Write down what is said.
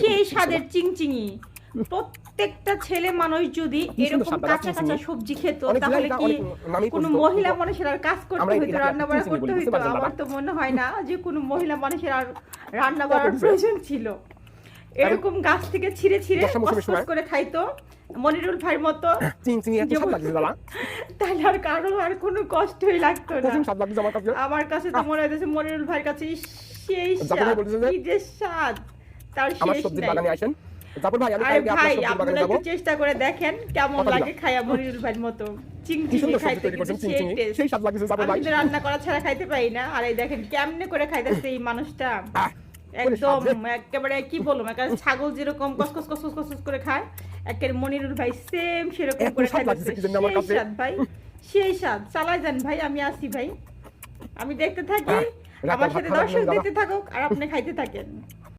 সেই স্বাদের চিংচিঙি। প্রত্যেকটা ছেলে মানুষ যদি এরকম কাঁচা কাঁচা সবজি খেত তাহলে কি কোনো মহিলা মানুষের আর কাজ করতে হইতো রান্না বান্না করতে হইতো। আমার? তো মনে হয় না যে কোনো মহিলা মানুষের আর রান্না করার প্রয়োজন ছিল। এরকম গাছ থেকে ছিঁড়ে ছিঁড়ে। করে খাইতো মনিরুল ভাইয়ের মতো। তাহলে আর কারও আর কোনো কষ্টই লাগতো না। আমার কাছে? তো মনে হইতেছে মনিরুল ভাইয়ের কাছে সেই স্বাদ কি যে স্বাদ। আমার সবজির বাগানে আসেন। ভাই আমি কালকে আপনার সবজির বাগানে যাব। চেষ্টা করে দেখেন কেমন লাগে মনিরুল মতো। খাইতে তৈরি করছেন সেই স্বাদ লাগছে তারপর ভাই। রান্না করা ছাড়া খাইতে পারি না। আর এই দেখেন কেমনে করে খাইতেছে এই মানুষটা। একদম একেবারে কি বলব একেবারে ছাগল যেরকম কসকস কসকস কসকস করে খায় একেবারে মনিরুল ভাই সেম সেরকম করে খাইতেছে। সেই। স্বাদ ভাই সেই স্বাদ। চালাই যান ভাই আমি আসি ভাই। আমি দেখতে থাকি আমার সাথে দর্শক দেখতে থাকুক আর আপনি খাইতে থাকেন।